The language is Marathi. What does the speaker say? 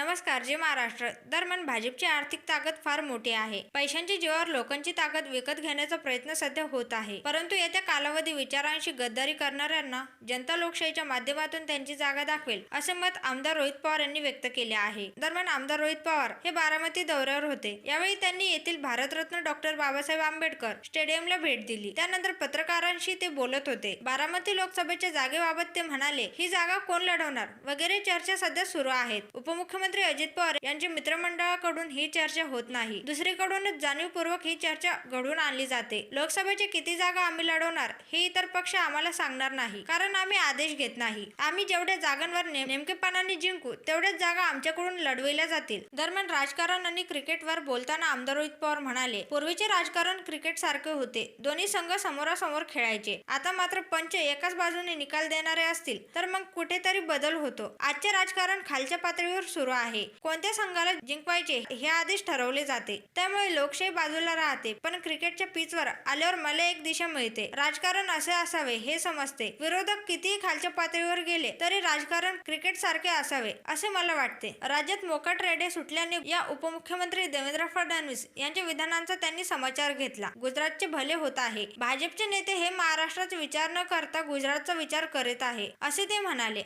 नमस्कार जे महाराष्ट्र दरम्यान भाजपची आर्थिक ताकद फार मोठी आहे. पैशांची जीवावर लोकांची ताकद विकत घेण्याचा प्रयत्न सध्या होत आहे. परंतु येत्या कालावधी विचारांशी गद्दारी करणाऱ्यांना जनता लोकशाहीच्या माध्यमातून त्यांची जागा दाखवेल असे मत आमदार रोहित पवार यांनी व्यक्त केले आहे. दरम्यान आमदार रोहित पवार हे बारामती दौऱ्यावर होते. यावेळी त्यांनी येथील भारतरत्न डॉक्टर बाबासाहेब आंबेडकर स्टेडियमला भेट दिली. त्यानंतर पत्रकारांशी ते बोलत होते. बारामती लोकसभेच्या जागेबाबत ते म्हणाले ही जागा कोण लढवणार? वगैरे चर्चा सध्या सुरू आहेत. उपमुख्यमंत्री अजित पवार यांच्या मित्रमंडळाकडून ही चर्चा होत नाही. दुसरीकडूनच जाणीवपूर्वक ही चर्चा घडवून आणली जाते. लोकसभेची किती जागा आम्ही लढवणार हे इतर पक्ष आम्हाला सांगणार नाही. कारण आम्ही आदेश घेत नाही. आम्ही जेवढ्या जागांवर नेमकेपणाने जिंकू तेवढ्याच जागा आमच्याकडून लढविल्या जातील. दरम्यान राजकारण आणि क्रिकेटवर बोलताना आमदार रोहित पवार म्हणाले पूर्वीचे राजकारण क्रिकेट सारखे होते. दोन्ही संघ समोरासमोर खेळायचे. आता मात्र पंच एकाच बाजूने निकाल देणारे असतील तर मग कुठेतरी बदल होतो. आजचे राजकारण खालच्या पातळीवर सुरू आहे. कोणत्या संघाला जिंकवायचे हे आधीच ठरवले जाते. त्यामुळे लोकशाही बाजूला राहते पण क्रिकेटच्या पिचवर आल्यावर मला एक दिशा मिळते. राजकारण असे असावे हे समजते. विरोधक कितीही खालच्या पातळीवर गेले तरी राजकारण क्रिकेट सारखे असावे असे मला वाटते. राज्यात मोकट रेडे सुटल्याने या उपमुख्यमंत्री देवेंद्र फडणवीस यांच्या विधानांचा त्यांनी समाचार घेतला. गुजरातचे भले होत आहे. भाजपचे नेते हे महाराष्ट्राचा विचार न करता गुजरातचा विचार करीत आहे असे ते म्हणाले.